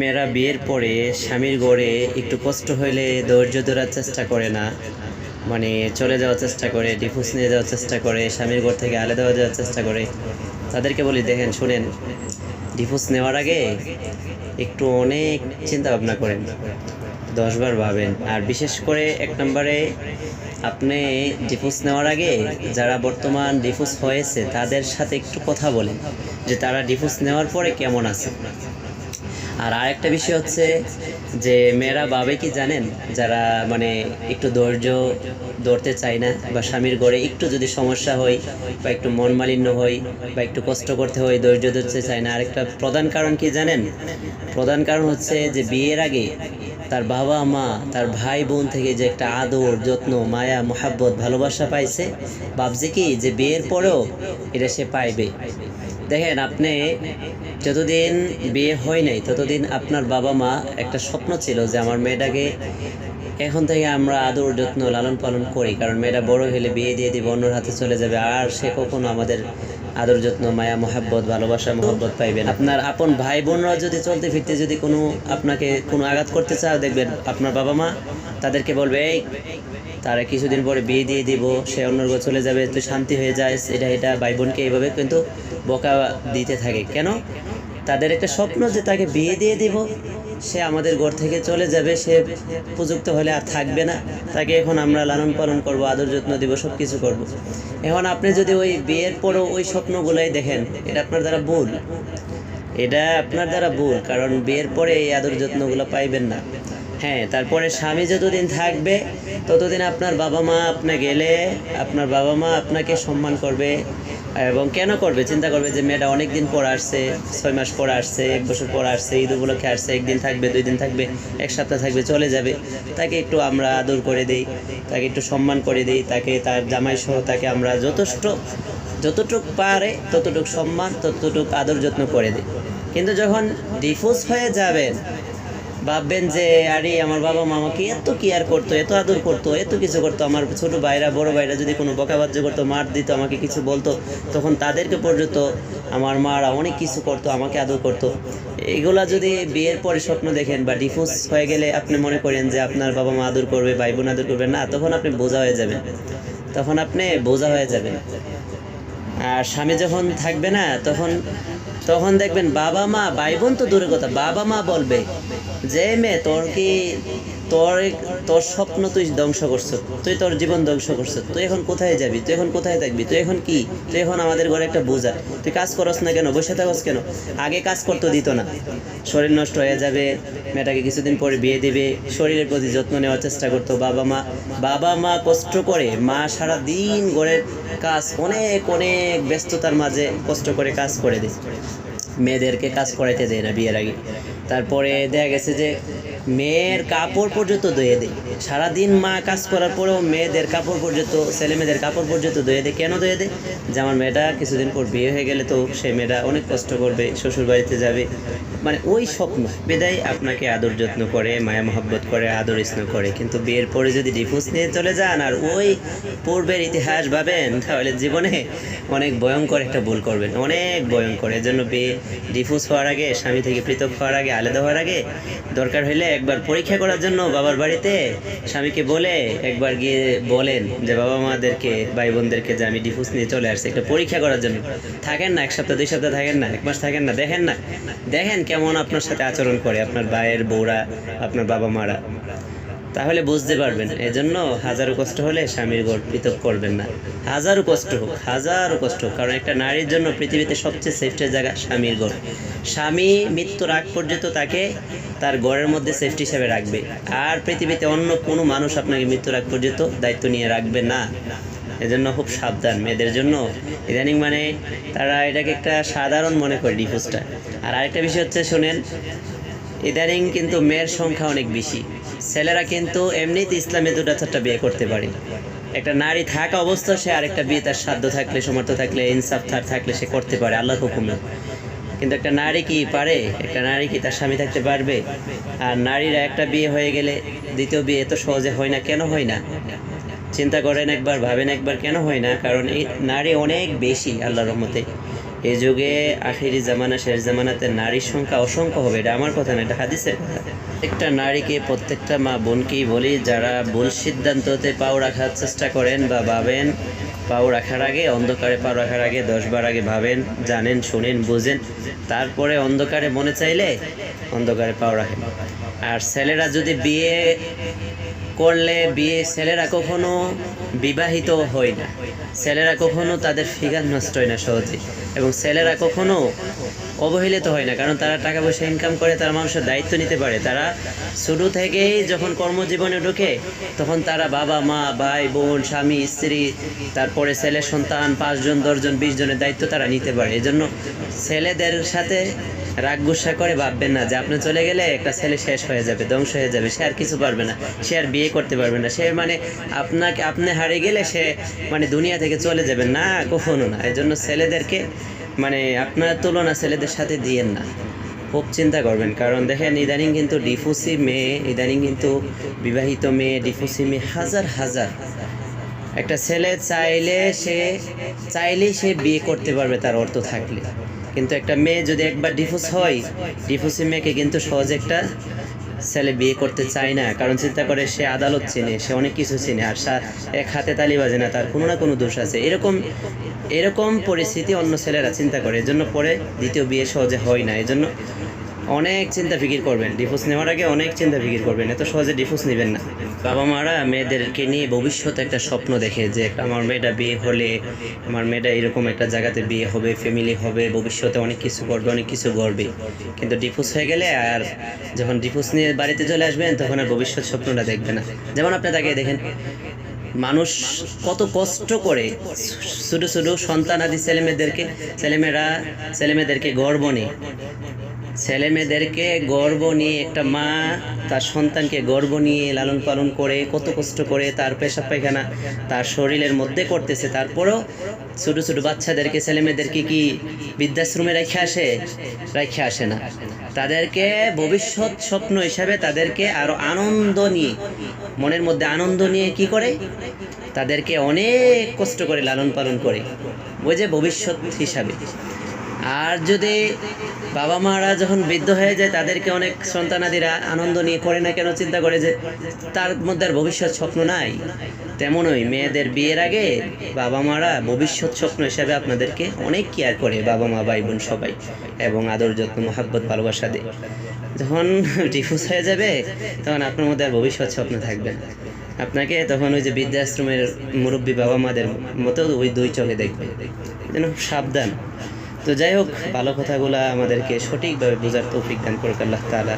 মেয়েরা বিয়ের পরে স্বামীর গড়ে একটু কষ্ট হইলে ধৈর্য ধরার চেষ্টা করে না। মানে চলে যাওয়ার চেষ্টা করে ডিফুস নিয়ে যাওয়ার চেষ্টা করে, স্বামীর ঘর থেকে আলাদা হয়ে যাওয়ার চেষ্টা করে। তাদেরকে বলি, দেখেন, শুনেন ডিফুস নেওয়ার আগে একটু অনেক চিন্তা ভাবনা করেন, দশবার ভাবেন। আর বিশেষ করে এক নম্বরে, আপনি ডিফুস নেওয়ার আগে যারা বর্তমান ডিফুস হয়েছে, তাদের সাথে একটু কথা বলেন যে তারা ডিফুস নেওয়ার পরে কেমন আছে। আর আরেকটা বিষয় হচ্ছে যে মেয়েরা ভাবে কি জানেন? যারা মানে একটু ধৈর্য ধরতে চায় না বা স্বামীর ঘরে একটু যদি সমস্যা হয় বা একটু মন মালিন্য হয় বা একটু কষ্ট করতে হয়, ধৈর্য ধরতে চায় না। আরেকটা প্রধান কারণ কি জানেন? প্রধান কারণ হচ্ছে যে বিয়ের আগে তার বাবা মা, তার ভাই বোন থেকে যে একটা আদর, যত্ন, মায়া, মোহাব্বত, ভালোবাসা পাইছে, ভাবছে কি যে বিয়ের পরেও এটা সে পাইবে। দেখেন, আপনি যতদিন বিয়ে হয় নাই, ততদিন আপনার বাবা মা একটা স্বপ্ন ছিল যে আমার মেয়েটাকে এখন থেকে আমরা আদর যত্ন লালন পালন করি, কারণ মেয়েটা বড় হলে বিয়ে দিয়ে দিব, অন্যর হাতে চলে যাবে, আর সে কখনো আমাদের আদর যত্ন, মায়া, মহাব্বত, ভালোবাসা, মহব্বত পাইবেন। আপনার আপন ভাই বোনরা যদি চলতে ফিরতে যদি কোনো আপনাকে কোনো আঘাত করতে চায়, দেখবেন আপনার বাবা মা তাদেরকে বলবে, এই, তারা কিছুদিন পরে বিয়ে দিয়ে দিব, সে অন্যর চলে যাবে, তুই শান্তি হয়ে যায় এটা এটা। ভাই বোনকে এইভাবে কিন্তু বকা দিতে থাকে। কেন? তাদের একটা স্বপ্ন যে তাকে বিয়ে দিয়ে দিব, সে আমাদের ঘর থেকে চলে যাবে, সে উপযুক্ত হলে আর থাকবে না। তাকে এখন আমরা লালন পালন করব আদর যত্ন দিব সব কিছু করব। এখন আপনি যদি ওই বিয়ের পরও ওই স্বপ্নগুলোই দেখেন, এটা আপনার দ্বারা ভুল। এটা আপনার দ্বারা ভুল, কারণ বিয়ের পরে এই আদর যত্নগুলো পাইবেন না। হ্যাঁ তারপরে স্বামী যতদিন থাকবে, ততদিন আপনার বাবা মা আপনাকে গেলে আপনার বাবা মা আপনাকে সম্মান করবে। এবং কেন করবে? চিন্তা করবে যে মেয়েটা অনেক দিন পর আসছে, ছয় মাস পর আসছে, এক বছর পর আসছে, ঈদ উপলক্ষে আসছে, একদিন থাকবে, দুই দিন থাকবে, এক সপ্তাহ থাকবে, চলে যাবে। তাকে একটু আমরা আদর করে দিই, তাকে একটু সম্মান করে দিই, তাকে তার জামাই সহ তাকে আমরা যথেষ্ট, যতটুক পারে ততটুক সম্মান, ততটুক আদর যত্ন করে দিই। কিন্তু যখন ডিফোর্স হয়ে যাবেন ভাববেন যে, আরে, আমার বাবা মা আমাকে এত কেয়ার করতো, এত আদর করতো, এত কিছু করতো। আমার ছোট ভাইরা, বড় ভাইরা যদি কোনো বকাবাজ্য করতো, মার দিত, আমাকে কিছু বলতো, তখন তাদেরকে পর্যন্ত আমার মারা অনেক কিছু করতো, আমাকে আদর করতো। এগুলা যদি বিয়ের পরে স্বপ্ন দেখেন বা ডিফোর্স হয়ে গেলে আপনি মনে করেন যে, আপনার বাবা মা আদর করবে, ভাই বোন আদর করবে, না, তখন আপনি বোঝা হয়ে যাবেন। তখন আপনি বোঝা হয়ে যাবেন। আর স্বামী যখন থাকবে না, তখন তখন দেখবেন বাবা মা, ভাই বোন তো দূরের কথা, বাবা মা বলবে, যে মেয়ে, তোর কি তোর তোর স্বপ্ন তুই ধ্বংস করছ, তুই তোর জীবন ধ্বংস করছ। তুই এখন কোথায় যাবি? তুই এখন কোথায় থাকবি? তুই এখন কি? তুই এখন আমাদের ঘরে একটা বোঝা। তুই কাজ করস না কেন? বসে থাকস কেন? আগে কাজ করতে দিত না। শরীর নষ্ট হয়ে যাবে, মেয়েটাকে কিছুদিন পরে বিয়ে দেবে। শরীরের প্রতি যত্ন নেওয়ার চেষ্টা করতো বাবা মা। বাবা মা কষ্ট করে, মা সারা দিন ঘরের কাজ, অনেক অনেক ব্যস্ততার মাঝে কষ্ট করে কাজ করে দেয় মেয়েদেরকে কাজ করাইতে দেয় না বিয়ের আগে। তারপরে দেখা গেছে যে মেয়ের কাপড় পর্যন্ত ধুয়ে দেয় সারাদিন মা কাজ করার পরেও মেয়েদের কাপড় পর্যন্ত ছেলে মেয়েদের কাপড় পর্যন্ত ধুয়ে দেয় কেন ধুয়ে দেয় যে আমার মেয়েটা কিছুদিন পর বিয়ে হয়ে গেলে তো সে মেয়েটা অনেক কষ্ট করবে শ্বশুর বাড়িতে যাবে। মানে ওই স্বপ্ন। বেদায় আপনাকে আদর যত্ন করে, মায়া মহব্বত করে, আদর স্নেহ করে। কিন্তু বিয়ের পরে যদি ডিভোর্স নিয়ে চলে যান আর ওই পূর্বের ইতিহাস ভাবেন, তাহলে জীবনে অনেক ভয়ঙ্কর একটা ভুল করবেন। অনেক ভয়ঙ্কর। এজন্য জন্য বিয়ে, ডিভোর্স হওয়ার আগে, স্বামী থেকে পৃথক হওয়ার আগে, আলাদা হওয়ার আগে দরকার হইলে একবার পরীক্ষা করার জন্য বাবার বাড়িতে স্বামীকে বলে একবার গিয়ে বলেন যে বাবা মাদেরকে, ভাই বোনদেরকে যে আমি ডিফোর্স নিয়ে চলে আসছি, একটা পরীক্ষা করার জন্য। থাকেন না, এক সপ্তাহ, দুই সপ্তাহ থাকেন না, এক মাস থাকেন না, দেখেন না। দেখেন কেমন আপনার সাথে আচরণ করে আপনার ভাইয়ের বউরা, আপনার বাবা মারা তাহলে বুঝতে পারবেন, এজন্য হাজারো কষ্ট হলে স্বামীর ঘর পৃথক করবেন না। হাজারো কষ্ট হোক, হাজারো কষ্ট হোক, কারণ একটা নারীর জন্য পৃথিবীতে সবচেয়ে সেফটের জায়গা স্বামীর ঘর। স্বামী মৃত্যুর আগ পর্যন্ত তাকে তার গড়ের মধ্যে সেফটি হিসাবে রাখবে। আর পৃথিবীতে অন্য কোনো মানুষ আপনাকে মৃত্যুর আগ পর্যন্ত দায়িত্ব নিয়ে রাখবে না। এজন্য খুব সাবধান। মেয়েদের জন্য ইদানিং মানে তারা এটাকে একটা সাধারণ মনে করে ডিভোর্সটা আর আরেকটা বিষয় হচ্ছে, শোনেন ইদানিং কিন্তু মেয়ের সংখ্যা অনেক বেশি। ছেলেরা কিন্তু এমনিতে ইসলামে দুটা চারটা বিয়ে করতে পারে। একটা নারী থাকা অবস্থা সে আরেকটা বিয়ে তার সাধ্য থাকলে, সমর্থ থাকলে, ইনসাফ থার থাকলে সে করতে পারে আল্লাহ হুকুমে। কিন্তু একটা নারী কি পারে? একটা নারী কি তার স্বামী থাকতে পারবে? আর নারীরা একটা বিয়ে হয়ে গেলে দ্বিতীয় বিয়ে এত সহজে হয় না, কেন হয় না? চিন্তা করেন একবার, ভাবেন একবার, কেন হয় না? কারণ এই নারী অনেক বেশি, আল্লাহর রহমতে। এই যুগে আখিরি জামানা, শেষ জামানাতে নারীর সংখ্যা অসংখ্য হবে, এটা আমার কথা না, এটা হাদিসের কথা। একটা নারীকে, প্রত্যেকটা মা বোনকেই বলি, যারা ভুল সিদ্ধান্ততে পাও রাখার চেষ্টা করেন বা ভাবেন, পাও রাখার আগে, অন্ধকারে পাও রাখার আগে দশবার আগে ভাবেন, জানেন, শুনেন, বুঝেন, তারপরে অন্ধকারে মনে চাইলে অন্ধকারে পাও রাখেন। আর ছেলেরা যদি বিয়ে করলে বিয়ে ছেলেরা কখনো বিবাহিত হয় না। ছেলেরা কখনো তাদের ফিগার নষ্ট হয় না সহজে এবং ছেলেরা কখনো অবহেলিত হয় না, কারণ তারা টাকা পয়সা ইনকাম করে, তারা মানুষের দায়িত্ব নিতে পারে। তারা শুরু থেকেই যখন কর্মজীবনে ঢোকে, তখন তারা বাবা, মা, ভাই, বোন, স্বামী, স্ত্রী, তারপরে ছেলে, সন্তান, পাঁচজন, দশজন, বিশ জনের দায়িত্ব তারা নিতে পারে। এজন্য ছেলেদের সাথে রাগ গুসা করে ভাববেন না যে আপনি চলে গেলে একটা ছেলে শেষ হয়ে যাবে, ধ্বংস হয়ে যাবে, সে আর কিছু পারবে না, সে আর বিয়ে করতে পারবে না, সে মানে আপনাকে, আপনি হারিয়ে গেলে সে মানে দুনিয়া থেকে চলে যাবে। না, কখনো না। এই জন্য ছেলেদেরকে মানে আপনার তুলনা ছেলেদের সাথে দিয়েন না। খুব চিন্তা করবেন। কারণ দেখেন, ইদানিং কিন্তু ডিফুসি মেয়ে, ইদানিং কিন্তু বিবাহিত মেয়ে, ডিফুসি মেয়ে হাজার হাজার। একটা ছেলে চাইলে সে, চাইলেই সে বিয়ে করতে পারবে তার অর্থ থাকলে। কিন্তু একটা মেয়ে যদি একবার ডিফোস হয় ডিফুসি মেয়েকে কিন্তু সহজে একটা ছেলে বিয়ে করতে চায় না। কারণ চিন্তা করে সে আদালত চেনে, সে অনেক কিছু চেনে, আর এক হাতে তালি বাজে না, তার কোনো না কোনো দোষ আছে। এরকম এরকম পরিস্থিতি অন্য ছেলেরা চিন্তা করে এজন্য পরে দ্বিতীয় বিয়ে সহজে হয় না। এজন্য অনেক চিন্তা ফিকির করবেন। ডিফোর্স নেওয়ার আগে অনেক চিন্তা ফিকির করবেন। এত সহজে ডিফোর্স নেবেন না। বাবা মারা মেয়েদেরকে নিয়ে ভবিষ্যতে একটা স্বপ্ন দেখে যে আমার মেয়েটা বিয়ে হলে, আমার মেয়েটা এরকম একটা জায়গাতে বিয়ে হবে ফ্যামিলি হবে, ভবিষ্যতে অনেক কিছু করবে, অনেক কিছু করবে। কিন্তু ডিফোর্স হয়ে গেলে আর যখন ডিফোর্স নিয়ে বাড়িতে চলে আসবেন, তখন আর ভবিষ্যৎ স্বপ্নটা দেখবে না। যেমন আপনি তাকে দেখেন, মানুষ কত কষ্ট করে ছোটো ছোটো সন্তান আদি ছেলেমেয়েদেরকে, ছেলেমেয়েরা, ছেলেমেয়েদেরকে গর্ব নেই ছেলে মেয়েদেরকে গর্ব নিয়ে একটা মা তার সন্তানকে গর্ব নিয়ে লালন পালন করে, কত কষ্ট করে তার পেশাব পায়খানা তার শরীরের মধ্যে করতেছে। তারপরেও ছোটো ছোটো বাচ্চাদেরকে ছেলে মেয়েদেরকে কি বৃদ্ধাশ্রমে রেখে আসে? রেখে আসে না। তাদেরকে ভবিষ্যৎ স্বপ্ন হিসাবে তাদেরকে আরও আনন্দ নিয়ে, মনের মধ্যে আনন্দ নিয়ে কি করে? তাদেরকে অনেক কষ্ট করে লালন পালন করে। ওই যে ভবিষ্যৎ হিসাবে। আর যদি বাবা মারা যখন বৃদ্ধ হয়ে যায়, তাদেরকে অনেক সন্তানাদিরা আনন্দ নিয়ে করে না কেন? চিন্তা করে যে তার মধ্যে আর ভবিষ্যৎ স্বপ্ন নাই। তেমনই মেয়েদের বিয়ের আগে বাবা মারা ভবিষ্যৎ স্বপ্ন হিসাবে আপনাদেরকে অনেক কেয়ার করে বাবা মা ভাই বোন সবাই, এবং আদর যত্ন, মহাব্বত, ভালোবাসা দেয়। যখন ডিফুজ হয়ে যাবে, তখন আপনার মধ্যে আর ভবিষ্যৎ স্বপ্ন থাকবে না। আপনাকে তখন ওই যে বৃদ্ধাশ্রমের মুরব্বী বাবা মাদের মতো ওই দুই চোখে দেখবে। যেন সাবধান। তো যাই হোক ভালো কথাগুলো আমাদেরকে সঠিকভাবে বোঝার তৌফিক দান করুক আল্লাহ তাআলা।